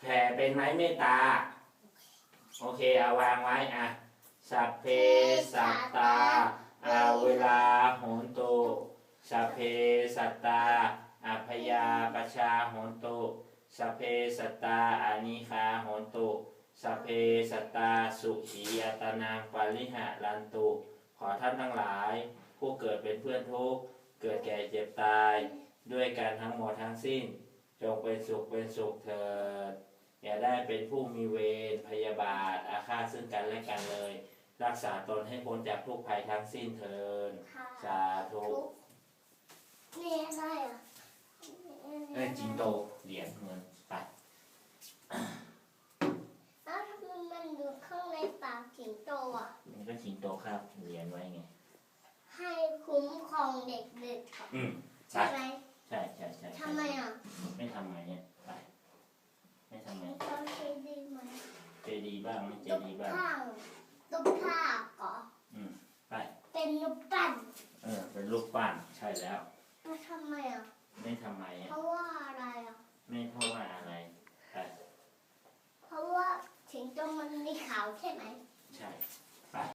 แผ่เป็นไม้เมตตา โอเคเอาวางไว้อะ สัพเพสัตตาอาเวลาโหนตุสัพเพสัตตาอัพยาปชาโหนตุสัพเพสัตตาอานิคาโหนตุสัพเพสัตตาสุขียตนังปริหะรันตุ ขอท่านทั้งหลาย ผู้เกิดเป็นเพื่อนทุกข์ เกิดแก่เจ็บตาย ด้วยกันทั้งหมดทั้งสิ้น จงเป็นสุขเป็นสุขเถิดอย่าได้เป็นผู้มีเวรพยาบาทอาฆาตซึ่งกันและกันเลย รักษาตนให้พ้นจากทุกภัยทั้งสิ้นเถิดค่ะสาธุนี่อะไรอะเอ้ยจิงโตเหรียญเงินไปแล้วทำไมมันอยู่ข้างในปากสิงโตอะมันก็จิงโตครับเหรียญไว้ไงให้คุ้มครองเด็กๆอืมไปใช่ไหม ดีบ้างไม่ใจดีบ้าง ข้าวตุ๊กข้าวก็อืมไป เป็นรูปปั้นเออ เป็นรูปปั้นใช่แล้ว มาทำไมอะ ไม่ทำไมอะเพราะว่าอะไรอะ ไม่เพราะว่าอะไรไปเพราะว่าถิงโงมันมีขาวใช่ไหมใช่